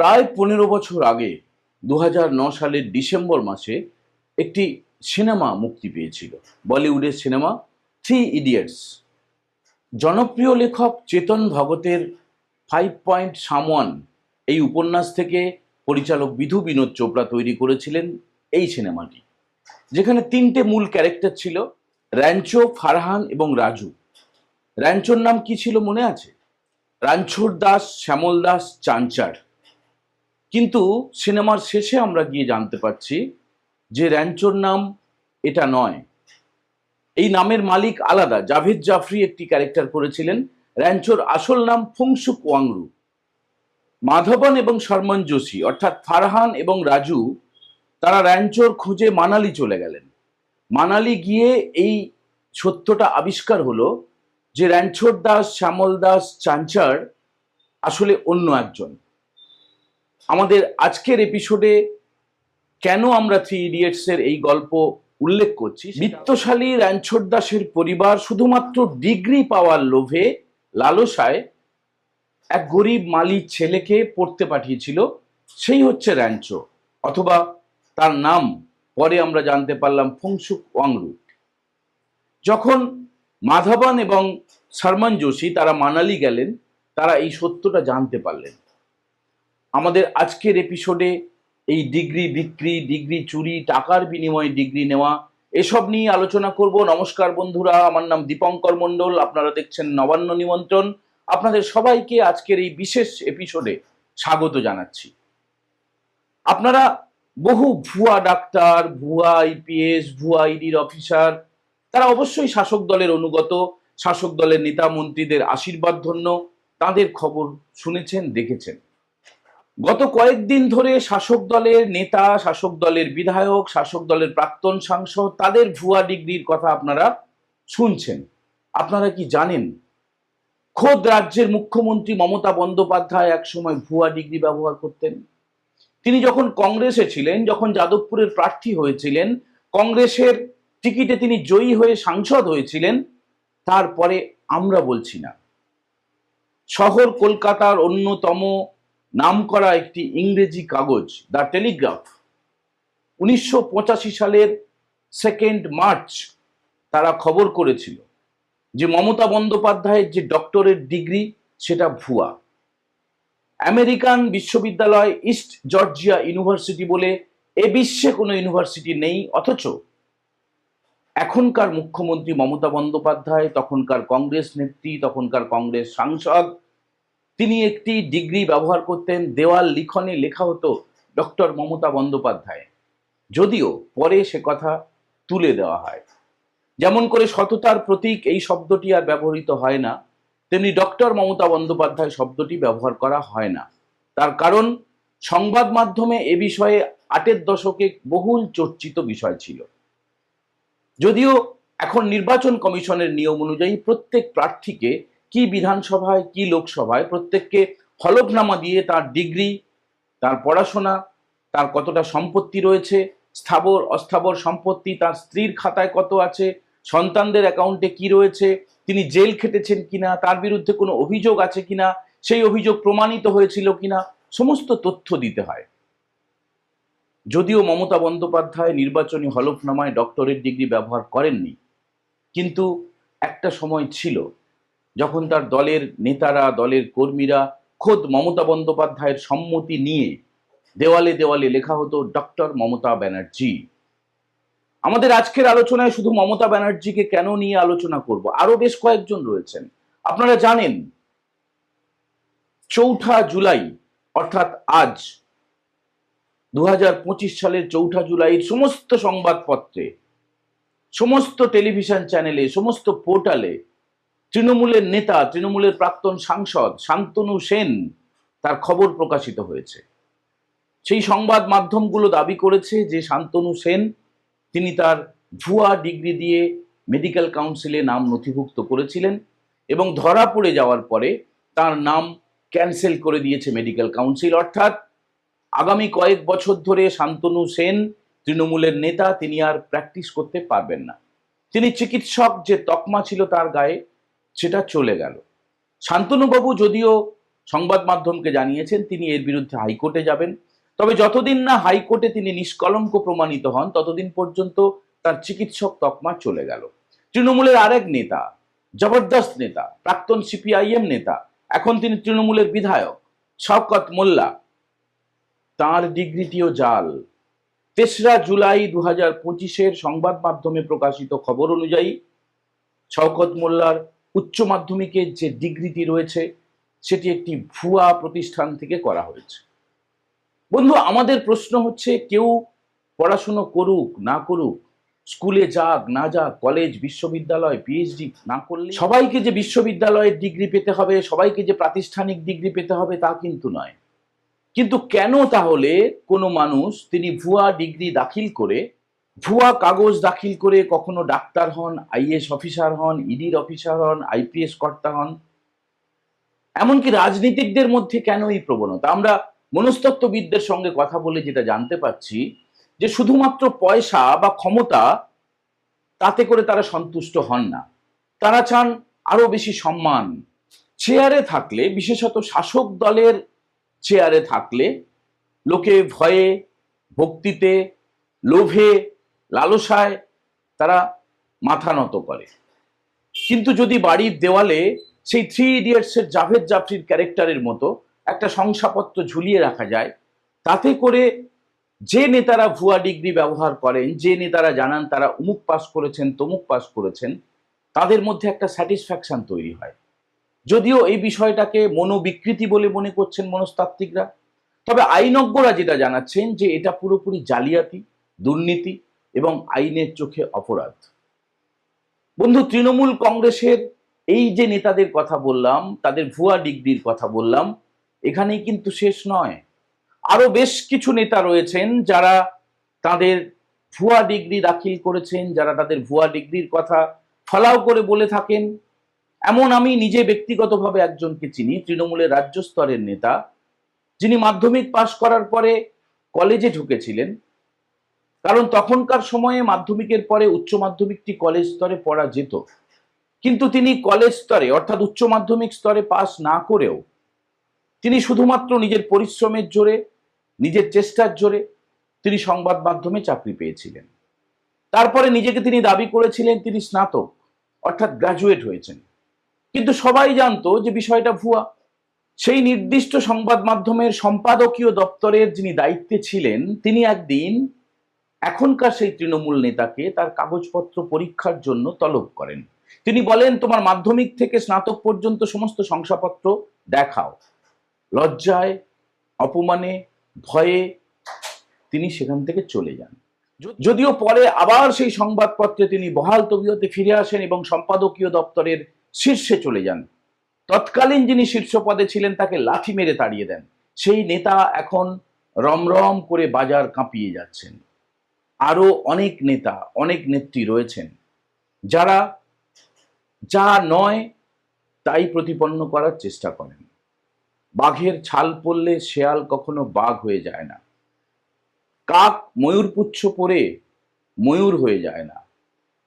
প্রায় পনেরো বছর আগে দু সালের ডিসেম্বর মাসে একটি সিনেমা মুক্তি পেয়েছিল, বলিউডের সিনেমা থ্রি ইডিয়টস। জনপ্রিয় লেখক চেতন ভগতের ফাইভ পয়েন্ট সামওয়ান এই উপন্যাস থেকে পরিচালক বিধু বিনোদ চোপড়া তৈরি করেছিলেন এই সিনেমাটি, যেখানে তিনটে মূল ক্যারেক্টার ছিল, র্যাঞ্চো, ফারহান এবং রাজু। র্যাঞ্চোর নাম কি ছিল মনে আছে? রাঞ্ছোর দাস, শ্যামল দাস, চাঞ্চার। কিন্তু সিনেমার শেষে আমরা গিয়ে জানতে পারছি যে র্যাঞ্চোর নাম এটা নয়। এই নামের মালিক আলাদা। জাভেদ জাফরি একটি ক্যারেক্টার করেছিলেন। র্যাঞ্চোর আসল নাম ফুংসুক ওয়াংরু। মাধবন এবং শর্মন যোশী, অর্থাৎ ফারহান এবং রাজু, তারা র্যাঞ্চোর খুঁজে মানালি চলে গেলেন। মানালি গিয়ে এই সত্যটা আবিষ্কার হলো যে র্যাঞ্চোর দাস, শ্যামল দাস, চাঞ্চার আসলে অন্য একজন। আমাদের আজকের এপিসোডে কেন আমরা থ্রি ইডিয়টসের এই গল্প উল্লেখ করছি? বিত্তশালী র্যাঞ্চোর দাসের পরিবার শুধুমাত্র ডিগ্রি পাওয়ার লোভে লালসায় এক গরিব মালির ছেলেকে পড়তে পাঠিয়েছিল। সেই হচ্ছে র্যাঞ্চো অথবা তার নাম পরে আমরা জানতে পারলাম ফংসুক ওয়াংরু। যখন মাধবন এবং শর্মন যোশী তারা মানালি গেলেন তারা এই সত্যটা জানতে পারলেন। আমাদের আজকের এপিসোডে এই ডিগ্রি বিক্রি ডিগ্রি চুরি, টাকার বিনিময়ে ডিগ্রি নেওয়া, এসব নিয়ে আলোচনা করব। নমস্কার বন্ধুরা, আমার নাম দীপঙ্কর মণ্ডল, আপনারা দেখছেন নবান্ন নিমন্ত্রণ। আপনাদের সবাইকে আজকের এই বিশেষ এপিসোডে স্বাগত জানাচ্ছি। আপনারা বহু ভুয়া ডাক্তার, ভুয়া আইপিএস ভুয়া ইডির অফিসার তারা অবশ্যই শাসক দলের অনুগত, শাসক দলের নেতা মন্ত্রীদের আশীর্বাদ ধন্য তাদের খবর শুনেছেন, দেখেছেন। গত কয়েকদিন ধরে শাসক দলের নেতা, শাসক দলের বিধায়ক, শাসক দলের প্রাক্তন সাংসদ, তাদের ভুয়া ডিগ্রির কথা আপনারা শুনছেন। আপনারা কি জানেন? খোদ রাজ্যের মুখ্যমন্ত্রী মমতা বন্দ্যোপাধ্যায় একসময় ভুয়া ডিগ্রি ব্যবহার করতেন। তিনি যখন কংগ্রেসে ছিলেন, যখন যাদবপুরের প্রার্থী হয়েছিলেন, কংগ্রেসের টিকিটে তিনি জয়ী হয়ে সাংসদ হয়েছিলেন, তারপরে আমরা বলছি না। শহর কলকাতার অন্যতম নামকরা একটি ইংরেজি কাগজ, দ্য টেলিগ্রাফ। উনিশশো পঁচাশি সালের সেকেন্ড মার্চ তারা খবর করেছিল যে মমতা বন্দ্যোপাধ্যায়ের যে ডক্টরেট ডিগ্রি সেটা ভুয়া। আমেরিকান বিশ্ববিদ্যালয় ইস্ট জর্জিয়া ইউনিভার্সিটি বলে এ বিশ্বে কোনো ইউনিভার্সিটি নেই, অথচ এখনকার মুখ্যমন্ত্রী মমতা বন্দ্যোপাধ্যায়, তখনকার কংগ্রেস নেত্রী, তখনকার কংগ্রেস সাংসদ তিনি একটি ডিগ্রি ব্যবহার করতেন, দেওয়াল লিখনে লেখা হতো ডক্টর মমতা বন্দ্যোপাধ্যায়। যদিও পরে সে কথা তুলে দেওয়া হয়। যেমন করে সততার প্রতীক এই শব্দটি আর ব্যবহৃত হয় না, তেমনি ডক্টর মমতা বন্দ্যোপাধ্যায় শব্দটি ব্যবহার করা হয় না। তার কারণ, সংবাদ মাধ্যমে এ বিষয়ে আটের দশকে বহুল চর্চিত বিষয় ছিল। যদিও এখন নির্বাচন কমিশনের নিয়ম অনুযায়ী প্রত্যেক প্রার্থীকে কি বিধানসভায়, কি লোকসভায়, প্রত্যেককে হলফনামা দিয়ে তার ডিগ্রি, তার পড়াশোনা, তার কতটা সম্পত্তি রয়েছে, স্থাবর, অস্থাবর সম্পত্তি, তার স্ত্রীর খাতায় কত আছে, সন্তানদের অ্যাকাউন্টে কি রয়েছে, তিনি জেল খেটেছেন কিনা, তার বিরুদ্ধে কোনো অভিযোগ আছে কিনা, সেই অভিযোগ প্রমাণিত হয়েছিল কিনা, সমস্ত তথ্য দিতে হয়। যদিও মমতা বন্দ্যোপাধ্যায় নির্বাচনী হলফনামায় ডক্টরেট ডিগ্রি ব্যবহার করেননি, কিন্তু একটা সময় ছিল যখন তার দলের নেতারা, দলের কর্মীরা খোদ মমতা বন্দ্যোপাধ্যায়ের সম্মতি নিয়ে দেওয়ালে দেওয়ালে লেখা হতো, ডক্টর মমতা ব্যানার্জি। আমাদের আজকের আলোচনায় শুধু মমতা ব্যানার্জিকে কেন নিয়ে আলোচনা করব? আরও বেশ কয়েকজন রয়েছেন। আপনারা জানেন, চৌঠা জুলাই, অর্থাৎ আজ দু হাজার পঁচিশ সালের চৌঠা জুলাইয়ের সমস্ত সংবাদপত্রে, সমস্ত টেলিভিশন চ্যানেলে, সমস্ত পোর্টালে তৃণমূলের নেতা, তৃণমূলের প্রাক্তন সাংসদ শান্তনু সেন তার খবর প্রকাশিত হয়েছে। সেই সংবাদ মাধ্যমগুলো দাবি করেছে যে শান্তনু সেন তিনি তার ভুয়া ডিগ্রি দিয়ে মেডিকেল কাউন্সিলে নাম নথিভুক্ত করেছিলেন এবং ধরা পড়ে যাওয়ার পরে তার নাম ক্যান্সেল করে দিয়েছে মেডিকেল কাউন্সিল। অর্থাৎ আগামী কয়েক বছর ধরে শান্তনু সেন তৃণমূলের নেতা, তিনি আর প্র্যাকটিস করতে পারবেন না। তিনি চিকিৎসক যে তকমা ছিল তার গায়ে সেটা চলে গেল। শান্তনুবাবু যদিও সংবাদ মাধ্যমকে জানিয়েছেন, তিনি এর বিরুদ্ধে হাইকোর্টে যাবেন। তবে যতদিন না হাইকোর্টে তিনি নিষ্কলঙ্ক প্রমাণিত হন, ততদিন পর্যন্ত তার চিকিৎসক তকমা চলে গেল। তৃণমূলের আরেক নেতা, জবরদস্ত নেতা, প্রাক্তন সিপিআইএম নেতা, এখন তিনি তৃণমূলের বিধায়ক, শওকত মোল্লা। তাঁর ডিগ্রিটিও জাল। তেসরা জুলাই দু হাজার পঁচিশের সংবাদ মাধ্যমে প্রকাশিত খবর অনুযায়ী শওকত মোল্লার উচ্চ মাধ্যমিকের যে ডিগ্রিটি রয়েছে, সেটি একটি ভুয়া প্রতিষ্ঠান থেকে করা হয়েছে। বন্ধু, আমাদের প্রশ্ন হচ্ছে, কেউ পড়াশুনো করুক, না করুক, স্কুলে যাক, না যাক, কলেজ, বিশ্ববিদ্যালয় পিএইচডি না করলে সবাইকে যে বিশ্ববিদ্যালয়ের ডিগ্রি পেতে হবে, সবাইকে যে প্রাতিষ্ঠানিক ডিগ্রি পেতে হবে, তা কিন্তু নয়। কিন্তু কেন তাহলে কোনো মানুষ তিনি ভুয়া ডিগ্রি দাখিল করে ভুয়া কাগজ দাখিল করে কখনো ডাক্তার হন আইএস অফিসার হন, ইডির অফিসার হন, আইপিএস কর্তা হন। এমনকি রাজনীতিকদের মধ্যে কেন এই প্রবণতা? আমরা মনস্তত্ত্ববিদদের সঙ্গে কথা বলে যেটা জানতে পারছি, যে শুধুমাত্র পয়সা বা ক্ষমতা তাতে করে তারা সন্তুষ্ট হন না। তারা চান আরও বেশি সম্মান। চেয়ারে থাকলে, বিশেষত শাসক দলের চেয়ারে থাকলে, লোকে ভয়ে, ভক্তিতে, লোভে লালসায় তারা মাথা নত করে। কিন্তু যদি বাড়ির দেওয়ালে সেই থ্রি ইডিয়টসের জাভেদ জাফরির ক্যারেক্টারের মতো একটা শংসাপত্র ঝুলিয়ে রাখা যায়, তাতে করে যে নেতারা ভুয়া ডিগ্রি ব্যবহার করেন, যে নেতারা জানান তারা উমুক পাস করেছেন, তমুক পাস করেছেন, তাদের মধ্যে একটা স্যাটিসফ্যাকশন তৈরি হয়। যদিও এই বিষয়টাকে মনোবিকৃতি বলে মনে করছেন মনস্তাত্ত্বিকরা, তবে আইনজ্ঞরা যেটা জানাচ্ছেন যে এটা পুরোপুরি জালিয়াতি, দুর্নীতি এবং আইনের চোখে অপরাধ। বন্ধু, তৃণমূল কংগ্রেসের এই যে নেতাদের কথা বললাম, তাদের ভুয়া ডিগ্রির কথা বললাম, এখানেই কিন্তু শেষ নয়। আরও বেশ কিছু নেতা রয়েছেন যারা তাদের ভুয়া ডিগ্রি দাখিল করেছেন, যারা তাদের ভুয়া ডিগ্রির কথা ফলাও করে বলে থাকেন। এমন আমি নিজে ব্যক্তিগতভাবে একজনকে চিনি, তৃণমূলের রাজ্য স্তরের নেতা। যিনি মাধ্যমিক পাশ করার পরে কলেজে ঢুকেছিলেন কারণ তখনকার সময়ে মাধ্যমিকের পরে উচ্চ মাধ্যমিকটি কলেজ স্তরে পড়া যেত। কিন্তু তিনি কলেজ স্তরে, অর্থাৎ উচ্চ মাধ্যমিক স্তরে পাশ না করেও তিনি শুধুমাত্র নিজের পরিশ্রমের জোরে, নিজের চেষ্টার জোরে তিনি সংবাদ মাধ্যমে চাকরি পেয়েছিলেন। তারপরে নিজেকে তিনি দাবি করেছিলেন তিনি স্নাতক, অর্থাৎ গ্রাজুয়েট হয়েছেন। কিন্তু সবাই জানতো যে বিষয়টা ভুয়া। সেই নির্দিষ্ট সংবাদ মাধ্যমের সম্পাদকীয় দপ্তরের যিনি দায়িত্বে ছিলেন, তিনি একদিন এখনকার সেই তৃণমূল নেতাকে তার কাগজপত্র পরীক্ষার জন্য তলব করেন। তিনি বলেন তোমার মাধ্যমিক থেকে স্নাতক পর্যন্ত সমস্ত শংসাপত্র দেখাও। লজ্জায় অপমানে ভয়ে তিনি সেখান থেকে চলে যান। যদিও পরে আবার সেই সংবাদপত্রে তিনি বহাল তবিয়তে ফিরে আসেন এবং সম্পাদকীয় দপ্তরের শীর্ষে চলে যান। তৎকালীন যিনি শীর্ষ পদে ছিলেন তাকে লাঠি মেরে তাড়িয়ে দেন। সেই নেতা এখন রমরম করে বাজার কাঁপিয়ে যাচ্ছেন। আরও অনেক নেতা, অনেক নেত্রী রয়েছেন, যারা যা নয় তাই প্রতিপন্ন করার চেষ্টা করেন। বাঘের ছাল পড়লে শেয়াল কখনো বাঘ হয়ে যায় না। কাক ময়ূরপুচ্ছ পরে ময়ূর হয়ে যায় না।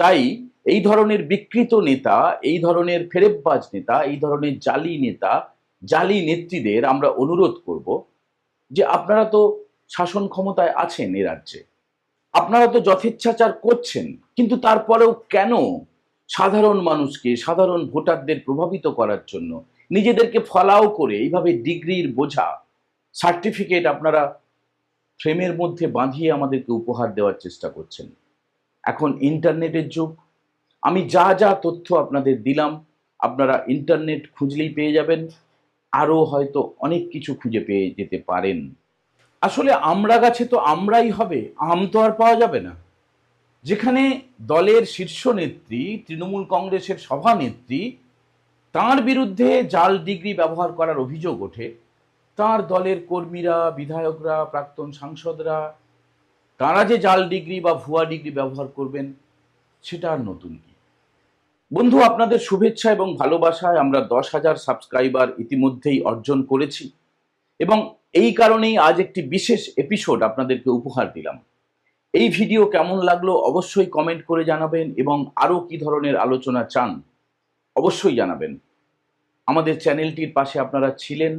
তাই এই ধরনের বিকৃত নেতা, এই ধরনের ফেরেববাজ নেতা, এই ধরনের জালি নেতা, জালি নেত্রীদের আমরা অনুরোধ করব যে আপনারা তো শাসন ক্ষমতায় আছেন এ রাজ্যে আপনারা তো যথেচ্ছাচার করছেন, কিন্তু তারপরেও কেন সাধারণ মানুষকে, সাধারণ ভোটারদের প্রভাবিত করার জন্য নিজেদেরকে ফলাও করে এইভাবে ডিগ্রির বোঝা, সার্টিফিকেট আপনারা ফ্রেমের মধ্যে বাঁধিয়ে আমাদেরকে উপহার দেওয়ার চেষ্টা করছেন? এখন ইন্টারনেটের যুগ, আমি যা যা তথ্য আপনাদের দিলাম, আপনারা ইন্টারনেট খুঁজলেই পেয়ে যাবেন, আরও হয়তো অনেক কিছু খুঁজে পেয়ে যেতে পারেন। আসলে আমরা গাছে তো আমরাই হবে, আম তো আর পাওয়া যাবে না। যেখানে দলের শীর্ষ নেত্রী, তৃণমূল কংগ্রেসের সভানেত্রী তার বিরুদ্ধে জাল ডিগ্রি ব্যবহার করার অভিযোগ ওঠে, তার দলের কর্মীরা, বিধায়করা, প্রাক্তন সাংসদরা, তারা যে জাল ডিগ্রি বা ভুয়া ডিগ্রি ব্যবহার করবেন, সেটা আর নতুন কি? বন্ধু, আপনাদের শুভেচ্ছা এবং ভালোবাসায় আমরা দশ হাজার সাবস্ক্রাইবার ইতিমধ্যেই অর্জন করেছি এবং এই কারণেই আজ একটি বিশেষ এপিসোড আপনাদেরকে উপহার দিলাম। এই ভিডিও কেমন লাগল অবশ্যই কমেন্ট করে জানাবেন এবং আরও কি ধরনের আলোচনা চান অবশ্যই জানাবেন। আমাদের চ্যানেলটির পাশে আপনারা ছিলেন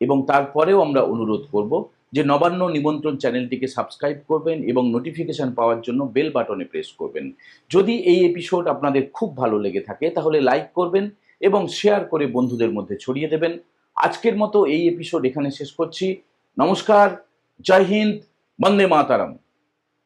এবং তারপরেও আমরা অনুরোধ করব যে নবান্ন নিমন্ত্রণ চ্যানেলটিকে সাবস্ক্রাইব করবেন এবং নোটিফিকেশন পাওয়ার জন্য বেল বাটনে প্রেস করবেন। যদি এই এপিসোড আপনাদের খুব ভালো লেগে থাকে তাহলে লাইক করবেন এবং শেয়ার করে বন্ধুদের মধ্যে ছড়িয়ে দেবেন। আজকের মতো এই এপিসোড এখানে শেষ করছি। নমস্কার জয় হিন্দ বন্দে মাতারাম।